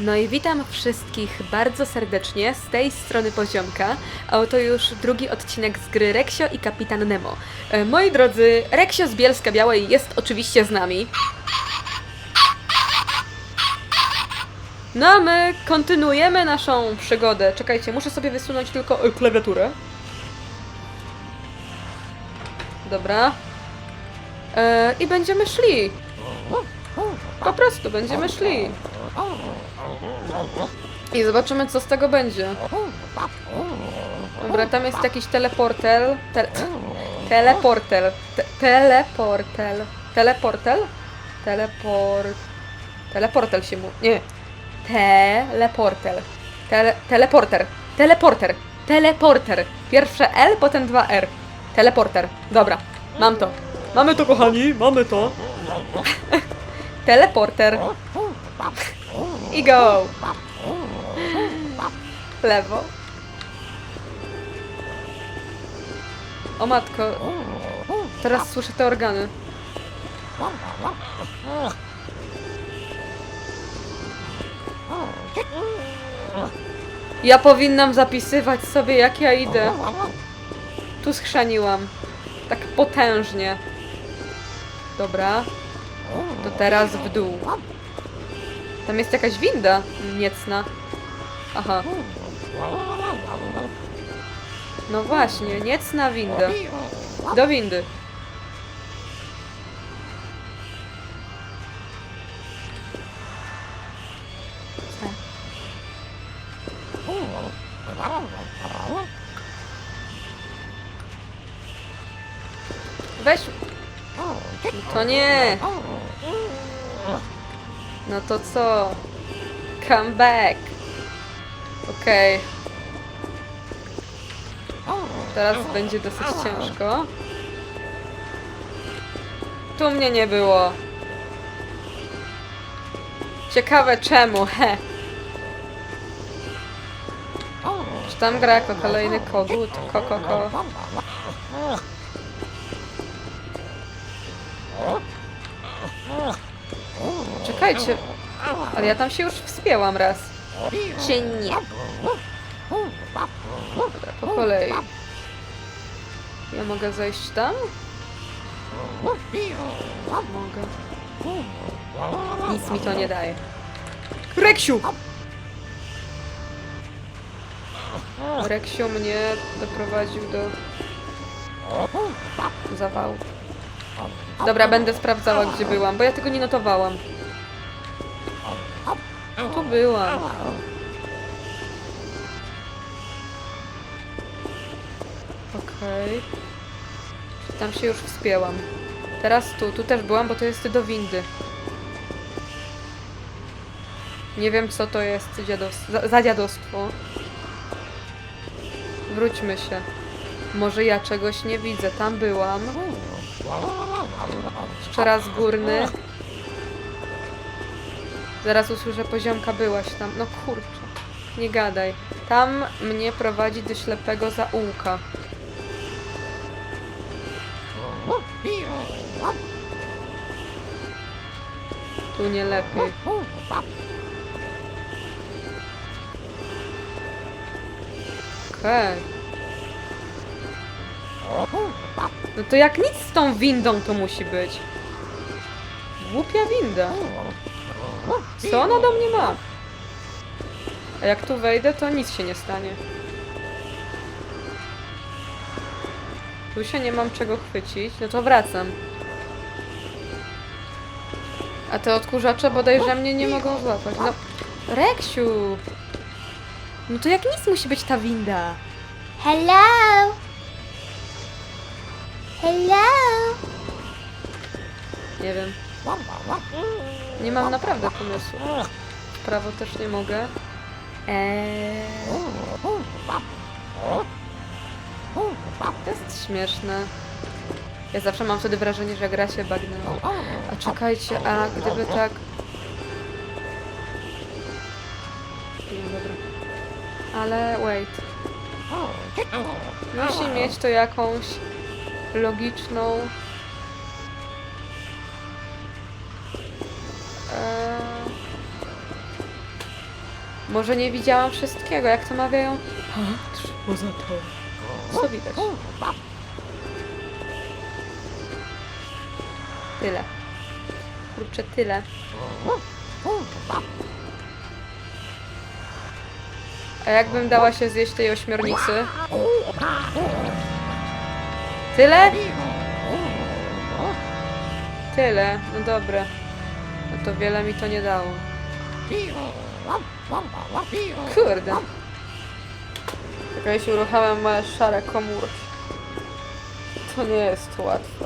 No i witam wszystkich bardzo serdecznie z tej strony poziomka. A oto już drugi odcinek z gry Reksio i Kapitan Nemo. E, moi drodzy, Reksio z Bielska Białej jest oczywiście z nami. No a my kontynuujemy naszą przygodę. Czekajcie, muszę sobie wysunąć tylko e, klawiaturę. Dobra. E, I będziemy szli. Po prostu będziemy szli. I zobaczymy, co z tego będzie. Dobra, tam jest jakiś teleportel. Te, teleportel. Te, teleportel. Teleportel? Teleport... Teleportel się mówi. Nie. Teleportel. Tele, teleporter. Teleporter. Teleporter. Pierwsze L, potem dwa R. Teleporter. Dobra, mam to. Mamy to, kochani, mamy to. Teleporter. I go. Lewo. O matko. Teraz słyszę te organy. Ja powinnam zapisywać sobie jak ja idę. Tu schrzaniłam. Tak potężnie. Dobra. To teraz w dół. Tam jest jakaś winda niecna. Aha. No właśnie, niecna winda. Do windy. No to co? Come back. Okej. Teraz będzie dosyć ciężko. Tu mnie nie było. Ciekawe czemu, he. Czy tam gra jako kolejny kogut? Ko, ko, ko. Czekajcie. Ale ja tam się już wspięłam raz. Czy nie? Dobra, po kolei. Ja mogę zejść tam? Mogę. Nic mi to nie daje. Reksiu! Reksiu mnie doprowadził do zawału. Dobra, będę sprawdzała, gdzie byłam, bo ja tego nie notowałam. Byłam. Okej. Tam się już wspięłam. Teraz tu, tu też byłam, bo to jest do windy. Nie wiem, co to jest dziados- za, za dziadostwo. Wróćmy się. Może ja czegoś nie widzę. Tam byłam. Jeszcze raz górny. Zaraz usłyszę poziomka, byłaś tam. No kurczę. Nie gadaj. Tam mnie prowadzi do ślepego zaułka. Tu nie lepiej. Okej. No to jak nic z tą windą to musi być. Głupia winda. Co ona do mnie ma? A jak tu wejdę, to nic się nie stanie. Tu się nie mam czego chwycić, no to wracam. A te odkurzacze bodajże mnie nie mogą złapać. No, Reksiu! No to jak nic musi być ta winda. Hello? Hello? Nie wiem. Nie mam naprawdę pomysłu. W prawo też nie mogę. Eee... To jest śmieszne. Ja zawsze mam wtedy wrażenie, że gra się bagnęła. A czekajcie, a gdyby tak... No dobra. Ale wait. Musi mieć to jakąś logiczną... Może nie widziałam wszystkiego, jak to mawiają. Patrz, poza to. Co widać? Tyle. Kurczę, tyle. A jakbym dała się zjeść tej ośmiornicy? Tyle? Tyle, no dobra. No to wiele mi to nie dało. Kurde. Czekaj, się uruchamiam moje szare komórki. To nie jest łatwe.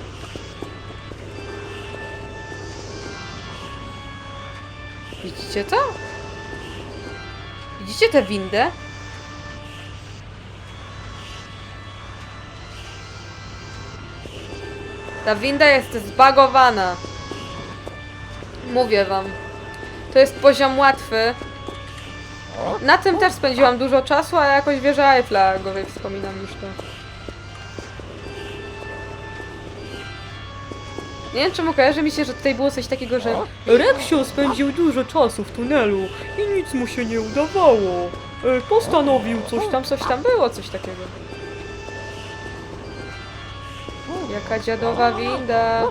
Widzicie to? Widzicie tę windę? Ta winda jest zbagowana. Mówię wam. To jest poziom łatwy. Na tym też spędziłam dużo czasu, a jakoś wieża Eiffla gorzej wspominam niż to. Nie wiem czemu kojarzy mi się, że tutaj było coś takiego, że Reksio spędził dużo czasu w tunelu i nic mu się nie udawało. E, Postanowił coś tam, coś tam było, coś takiego. Jaka dziadowa winda.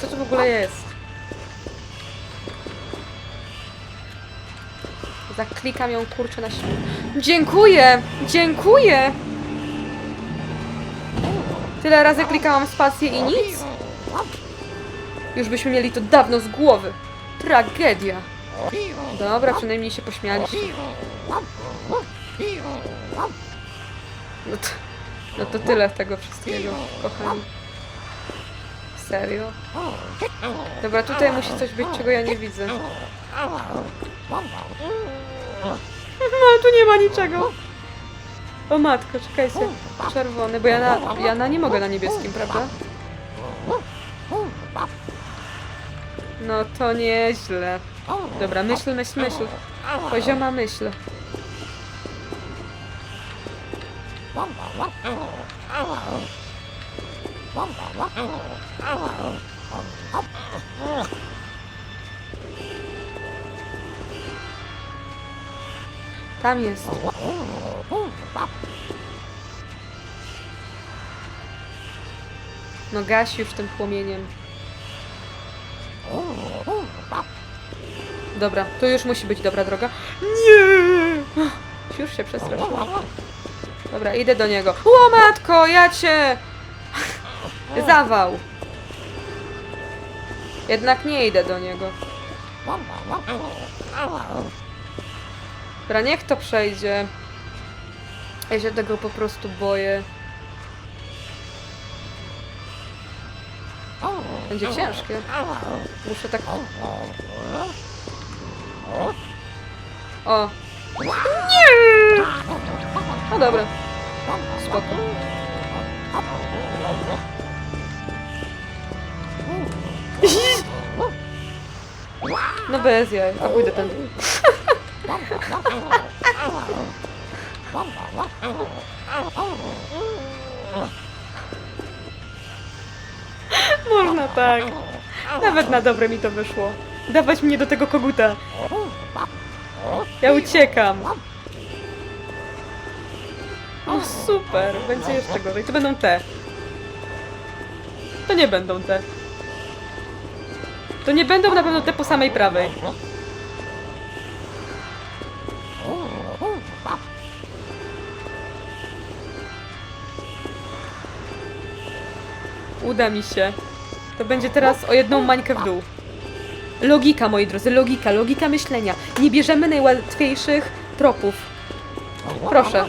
Co to w ogóle jest? Zaklikam ją kurczę na siłę. Dziękuję! Dziękuję! Tyle razy klikałam spację i nic? Już byśmy mieli to dawno z głowy. Tragedia. Dobra, przynajmniej się pośmialiście. No to, no to tyle tego wszystkiego, kochani. Serio? Dobra, tutaj musi coś być, czego ja nie widzę. No, tu nie ma niczego. O matko, czekajcie. Czerwony, bo ja na, ja na nie mogę na niebieskim, prawda? No to nieźle. Dobra, myśl, myśl, myśl. Pozioma myśl. Tam jest. No gaś już tym płomieniem. Dobra, tu już musi być dobra droga. Nie! Już się przestraszyłam. Dobra, idę do niego. O matko, ja cię! Zawał. Jednak nie idę do niego. Dobra, niech to przejdzie. Ja się tego po prostu boję. Będzie ciężkie. Muszę tak... O! Nie! No dobra. Spoko. No bez jaj, a pójdę ten. Można tak. Nawet na dobre mi to wyszło. Dawać mnie do tego koguta. Ja uciekam. No super, będzie jeszcze gorzej. To będą te. To nie będą te. To nie będą na pewno te po samej prawej. Uda mi się. To będzie teraz o jedną mańkę w dół. Logika, moi drodzy, logika, logika myślenia. Nie bierzemy najłatwiejszych tropów. Proszę.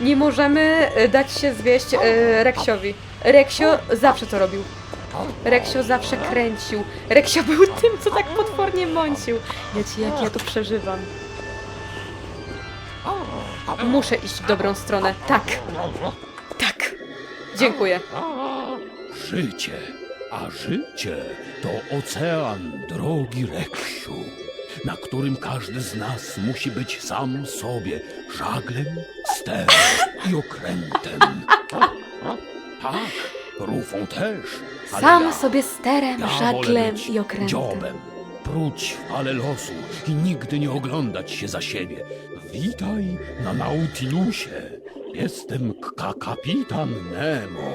Nie możemy e, dać się zwieść e, Reksiowi. Reksio zawsze to robił. Reksio zawsze kręcił. Reksio był tym, co tak potwornie mącił. Wiecie, jak ja to przeżywam. Muszę iść w dobrą stronę. Tak. Tak. Dziękuję. Życie, a życie to ocean, drogi Reksiu, na którym każdy z nas musi być sam sobie żaglem, sterem i okrętem. Tak, Rufą też. ale Sam ja, sobie sterem, ja wolę żaglem być i okrętem. dziobem, pruć fale losu i nigdy nie oglądać się za siebie. Witaj na Nautilusie. Jestem k- kapitan Nemo.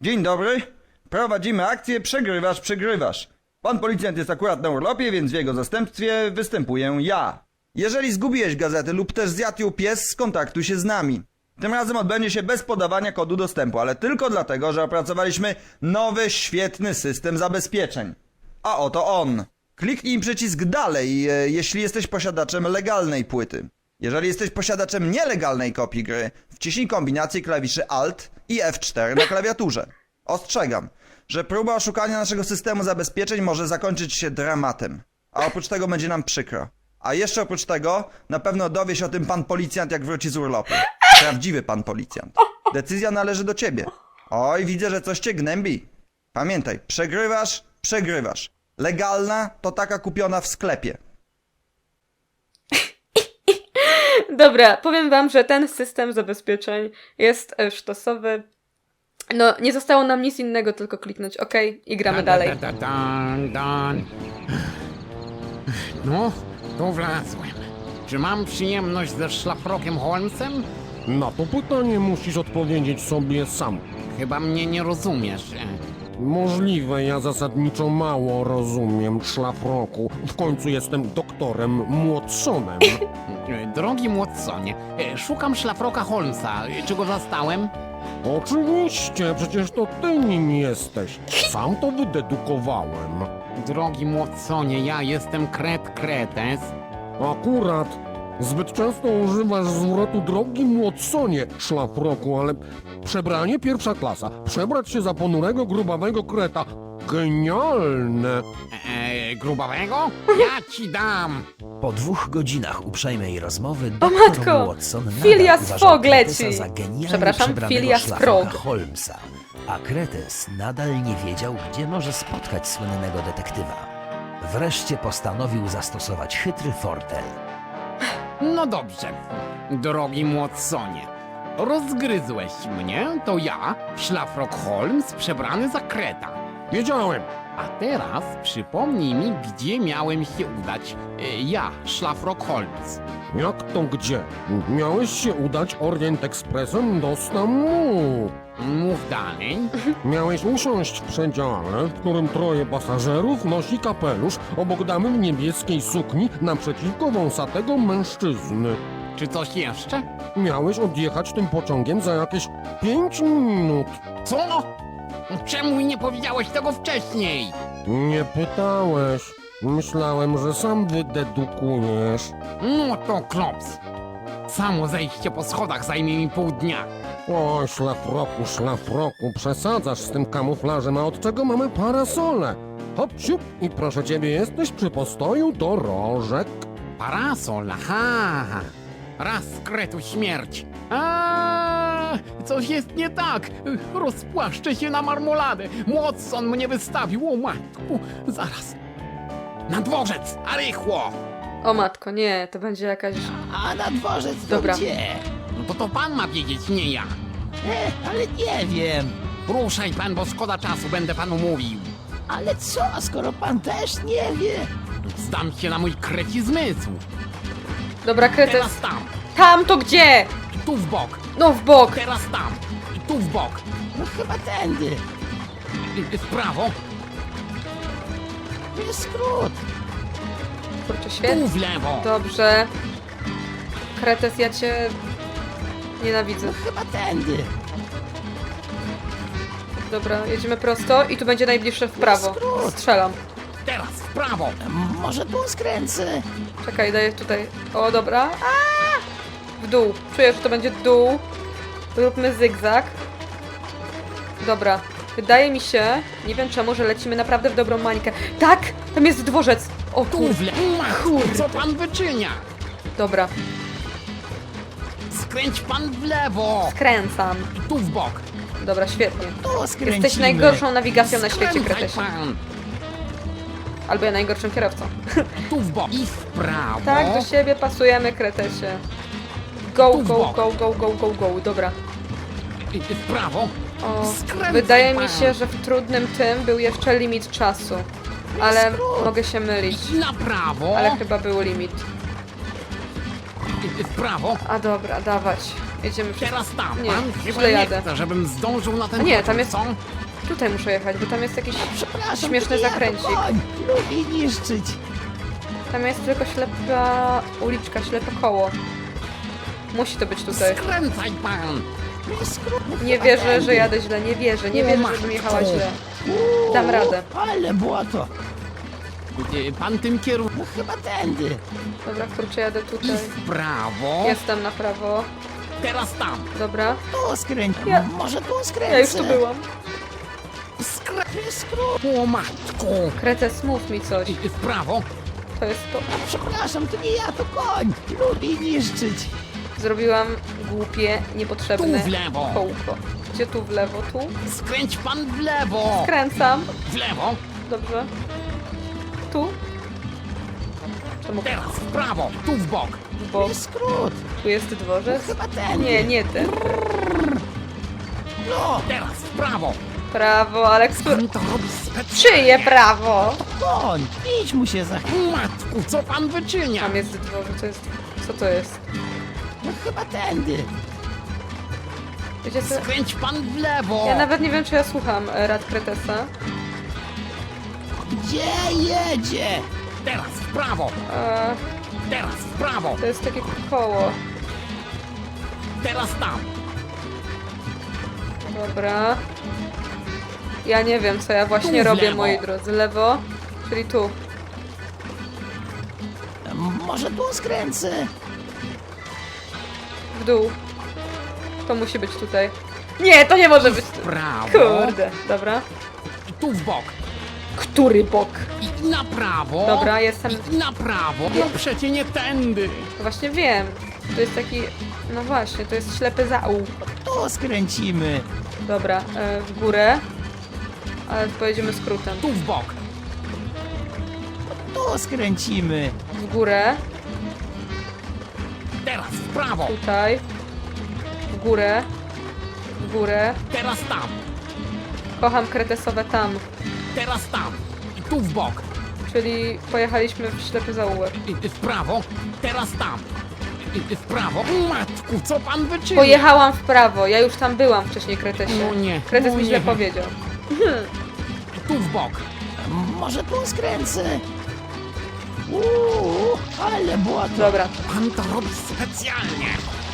Dzień dobry. Prowadzimy akcję Przegrywasz, przegrywasz. Pan policjant jest akurat na urlopie, więc w jego zastępstwie występuję ja. Jeżeli zgubiłeś gazetę lub też zjadł pies, skontaktuj się z nami. Tym razem odbędzie się bez podawania kodu dostępu, ale tylko dlatego, że opracowaliśmy nowy, świetny system zabezpieczeń. A oto on. Kliknij przycisk dalej, e, jeśli jesteś posiadaczem legalnej płyty. Jeżeli jesteś posiadaczem nielegalnej kopii gry, wciśnij kombinację klawiszy Alt i F4 na klawiaturze. Ostrzegam, że próba oszukania naszego systemu zabezpieczeń może zakończyć się dramatem. A oprócz tego będzie nam przykro. A jeszcze oprócz tego, na pewno dowie się o tym pan policjant, jak wróci z urlopu. Prawdziwy pan policjant. Decyzja należy do ciebie. Oj, widzę, że coś cię gnębi. Pamiętaj, przegrywasz, przegrywasz. Legalna to taka kupiona w sklepie. Dobra, powiem wam, że ten system zabezpieczeń jest e, sztosowy. No, nie zostało nam nic innego, tylko kliknąć OK i gramy dalej. Da, da, da, dan, dan. No, tu wlazłem. Czy mam przyjemność ze szlafrokiem Holmesem? Na to pytanie musisz odpowiedzieć sobie sam. Chyba mnie nie rozumiesz. Możliwe, ja zasadniczo mało rozumiem szlafroku. W końcu jestem doktorem Watsonem. Drogi Watsonie, szukam szlafroka Holmesa. Czy go zastałem? Oczywiście, przecież to ty nim jesteś. Sam to wydedukowałem. Drogi Watsonie, ja jestem Kret Kretes. Akurat. Zbyt często używasz zwrotu drogi Watsonie, szlafroku, ale przebranie pierwsza klasa. Przebrać się za ponurego, grubawego kreta. Genialne. E, grubawego? Ja ci dam! Po dwóch godzinach uprzejmej rozmowy O matko! Watson nadal Phileas uważał Fogg Kretesa leci! za genialnie Przepraszam, przebranego Phileas szlafroka Frog. Holmesa, a Kretes nadal nie wiedział, gdzie może spotkać słynnego detektywa. Wreszcie postanowił zastosować chytry fortel. No dobrze, drogi Watsonie. Rozgryzłeś mnie, to ja, szlafrok Holmes, przebrany za kreta. Wiedziałem. A teraz przypomnij mi, gdzie miałem się udać. E, Ja, szlafrok Holmes. Jak to gdzie? Miałeś się udać Orient Expressem do Stambułu. Mów dalej. Miałeś usiąść w przedziale, w którym troje pasażerów nosi kapelusz obok damy w niebieskiej sukni naprzeciwko wąsatego mężczyzny. Czy coś jeszcze? Miałeś odjechać tym pociągiem za jakieś pięć minut. Co? Czemu nie powiedziałeś tego wcześniej? Nie pytałeś. Myślałem, że sam wydedukujesz. No to klops. Samo zejście po schodach zajmie mi pół dnia. Oj, szlafroku, szlafroku, przesadzasz z tym kamuflażem, a od czego mamy parasole? Hop, siup i proszę ciebie, jesteś przy postoju dorożek. Parasol, aha. Raz kretu śmierć. A, coś jest nie tak. Rozpłaszczę się na marmoladę. Watson mnie wystawił, o matku. Zaraz. Na dworzec, a rychło. O matko, nie, to będzie jakaś... A na dworzec to Dobra. gdzie? No to to pan ma wiedzieć, nie ja. E, ale nie wiem. Ruszaj pan, bo szkoda czasu, będę panu mówił. Ale co, skoro pan też nie wie? Zdam się na mój kreci zmysł. Dobra, kretes. Teraz tam, Tam to gdzie? i tu w bok. No w bok. Teraz tam, i tu w bok. No chyba tędy. I- W prawo, To jest skrót. Kurczę, tu świetnie. w lewo. Dobrze. Kretes, ja cię nienawidzę. No chyba tędy. Dobra, jedziemy prosto i tu będzie najbliższe w prawo. skrót. Strzelam. Teraz w prawo. Może tu skręcę. Czekaj, daję tutaj. O, dobra. W dół. Czuję, że to będzie dół. Róbmy zygzak. Dobra. Wydaje mi się, nie wiem czemu, że lecimy naprawdę w dobrą mańkę. Tak! Tam jest dworzec! O kur... lewo. Matko, co pan wyczynia? Dobra, Skręć pan w lewo. kręcam. I tu w bok. Dobra, świetnie. Tu skręcimy. Jesteś najgorszą nawigacją na świecie, Skręcaj Kretesie. pan. Albo ja najgorszym kierowcą. Tu w bok i w prawo. Tak, do siebie pasujemy, kretesie. Go, Tu w go, bok. go, go, go, go, go. Dobra. I, i w prawo. O, Skręcaj wydaje mi pan. się, że w trudnym tym był jeszcze limit czasu. Ale mogę się mylić. I na prawo. Ale chyba był limit. I, w prawo. A dobra, dawać. Jedziemy przez... Teraz tam. Nie, Pan chyba źle nie jadę. chce, żebym zdążył na ten A nie, pociąg, tam jest- Co? Tutaj muszę jechać, bo tam jest jakiś... Przepraszam, Śmieszny to nie ja, to zakręcik. niszczyć. Tam jest tylko ślepa uliczka, ślepe koło. Musi to być tutaj. Skręcaj pan. Nie wierzę, że jadę źle, nie wierzę, nie wierzę, żebym jechała źle. Dam radę. Ale błoto. Y, Pan tym kieruje No chyba tędy. Dobra, kurczę, jadę i tutaj. w prawo. Jestem na prawo. Teraz tam. Dobra. Tu skręć. Ja- Może tu skręcę. Ja już tu byłam. Skręcaj. Skrót. O matko. Kretes, mów mi coś. W prawo. To jest to. Przepraszam, to nie ja, to koń. Lubi niszczyć. Zrobiłam głupie, Tu niepotrzebne w lewo. kołko. Gdzie tu w lewo? Tu? Skręć pan w lewo. Kręcam. W lewo. Dobrze. Tu? Czemu Teraz w prawo. Tu w bok. w bok? Skrót. Tu jest dworzec? Chyba tędy. Nie, nie ten. No, Teraz w prawo. Prawo, ale który... To robi specjalnie. Czyje prawo? koń. Idź mu się za... Matku, co pan wyczynia? Tam jest dworzec, to jest... Co to jest? No chyba tędy. Wiecie co? Skręć pan w lewo. Ja nawet nie wiem, czy ja słucham e, rad Kretesa. Gdzie jedzie? Teraz w prawo. E, Teraz w prawo. to jest takie koło. Teraz tam. Dobra. Ja nie wiem, co ja właśnie w robię, lewo. moi drodzy. Lewo, czyli tu. Może tu skręcę. W dół. To musi być tutaj. Nie, to nie może być W tu. prawo. Kurde, dobra. I tu w bok. Który bok? I na prawo. Dobra, jestem... I na prawo. No przecie nie tędy. Właśnie wiem. To jest taki... No właśnie, to jest ślepy zaułek. Tu skręcimy. Dobra, e, w górę. Ale pojedziemy skrótem. Tu w bok. Tu skręcimy. W górę, Teraz w prawo. tutaj. W górę. W górę. Teraz tam. Kocham kretesowe tam. Teraz tam. I tu w bok. Czyli pojechaliśmy w ślepy zaułek. I, i w prawo. Teraz tam. I, i w prawo. Matku, co pan wyczynia? Pojechałam w prawo, ja już tam byłam wcześniej Kretesie. No nie, Kretes no mi źle nie. powiedział. I tu w bok. Może tu skręcę. Uuu, ale błoto. Dobra, Pan to robi specjalnie.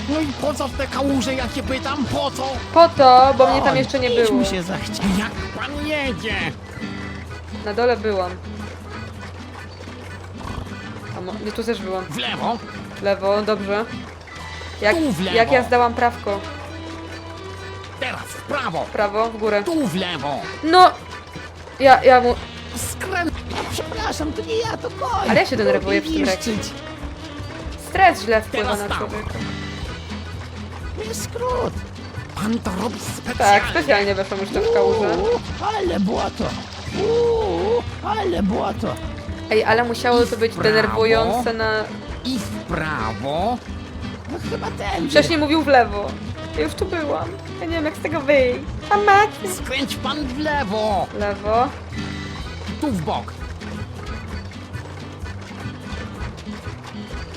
No i po co w te kałuże, ja się pytam, po co? po to, bo mnie tam jeszcze nie było. mu się zachciał. Jak pan jedzie? Na dole byłam. A mo- nie, tu też byłam. W lewo. Lewo, dobrze. Jak, Tu w lewo. jak ja zdałam prawko. Teraz w prawo. W prawo, w górę. Tu w lewo. No! Ja, ja mu... Skręt. Przepraszam, to nie ja, to koń. Ale ja się denerwuję przy tym niszczyć. Stres źle wpływa Teraz na tam. człowieka. Skrót. Pan to robi Tak, specjalnie. specjalnie weszłam już tam w kałużę. Uuu, ale błoto. Uuu, ale błoto. Ej, ale musiało to być denerwujące na... I w prawo. No chyba tędy. Wcześniej mówił w lewo. Ja już tu byłam. Ja nie wiem jak z tego wyjść. A macie. Skręć pan w lewo. Lewo. Tu w bok.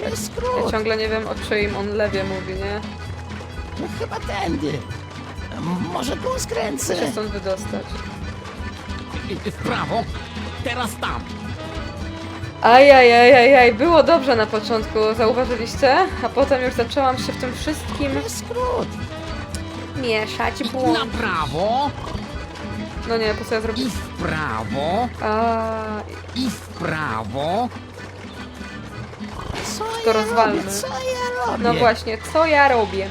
Ja Skrót. ciągle nie wiem o czyim on lewie mówi, nie? No chyba tędy. Może tu skręcę. Się stąd wydostać. I, i w prawo. Teraz tam. Ajajajajaj, było dobrze na początku, zauważyliście? A potem już zaczęłam się w tym wszystkim Skrót. mieszać, I błąd. na prawo. No nie, po co ja I w prawo. A, I w prawo. Co To ja rozwalmy. robię? Co ja robię? no właśnie, co ja robię?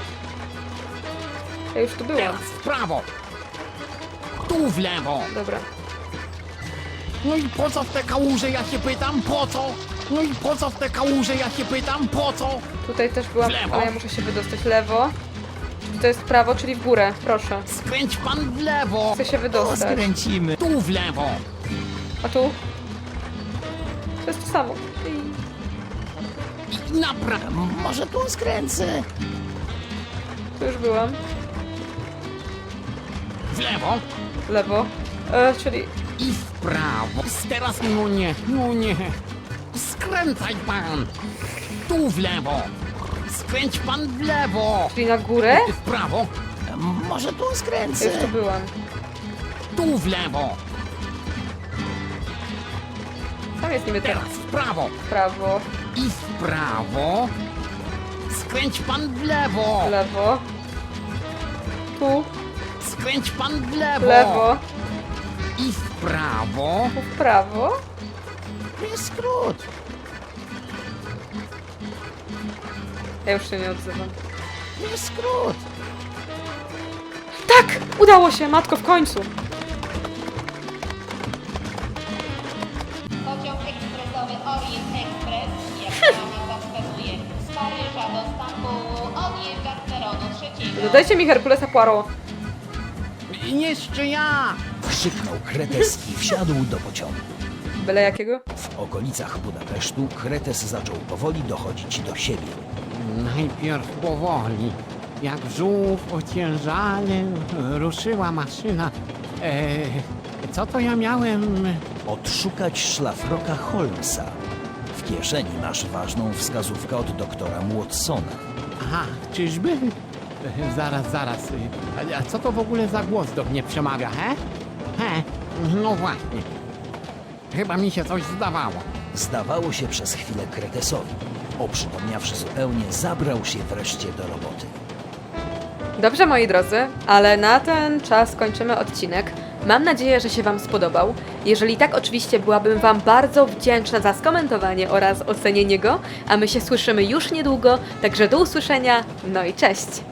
Ja już tu byłam. Teraz w prawo. Tu w lewo. Dobra. No i po co w te kałuże, ja się pytam, po co? No i po co w te kałuże, ja się pytam, po co? Tutaj też byłam, W lewo. ale ja muszę się wydostać. Lewo. To jest prawo, czyli w górę, proszę. Skręć pan w lewo. Chcę się wydostać. skręcimy. Tu w lewo. A tu? To jest to samo. I... I naprawdę. Może tu skręcę. Tu już byłam. W lewo W lewo. E, czyli... i w prawo. Teraz no nie, no nie. Skręcaj pan. Tu w lewo. Skręć pan w lewo. Czyli na górę? W prawo. Może tu Ja już skręcę. tu byłam. Tu w lewo. Tam jest niby Teraz w prawo. W prawo, I w prawo. Skręć pan w lewo. w lewo. Tu, Skręć pan w w lewo. lewo, I w prawo. w prawo. Jest skrót. Ja już się nie odzywam. Tu jest skrót. Tak! Udało się, matko, w końcu! Pociąg ekspresowy Orient Express, jak sama wskazuje, z Paryża do Stambułu odjeżdża z peronu trzeciego. Dodajcie mi Herkulesa Poirot. Jeszcze ja. Krzyknął Kretes i wsiadł do pociągu. Byle jakiego? W okolicach Budapesztu Kretes zaczął powoli dochodzić do siebie. Najpierw powoli. Jak żółw ociężale ruszyła maszyna. E, co to ja miałem? Odszukać szlafroka Holmesa. W kieszeni masz ważną wskazówkę od doktora Watsona. Aha, czyżby? E, Zaraz, zaraz. E, A co to w ogóle za głos do mnie przemawia, he? He, no właśnie. Chyba mi się coś zdawało. Zdawało się przez chwilę Kretesowi. Oprzytomniawszy zupełnie, zabrał się wreszcie do roboty. Dobrze, moi drodzy, ale na ten czas kończymy odcinek. Mam nadzieję, że się Wam spodobał. Jeżeli tak, oczywiście byłabym Wam bardzo wdzięczna za skomentowanie oraz ocenienie go, a my się słyszymy już niedługo, także do usłyszenia, no i cześć!